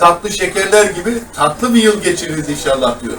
tatlı şekerler gibi tatlı bir yıl geçiririz inşallah diyor.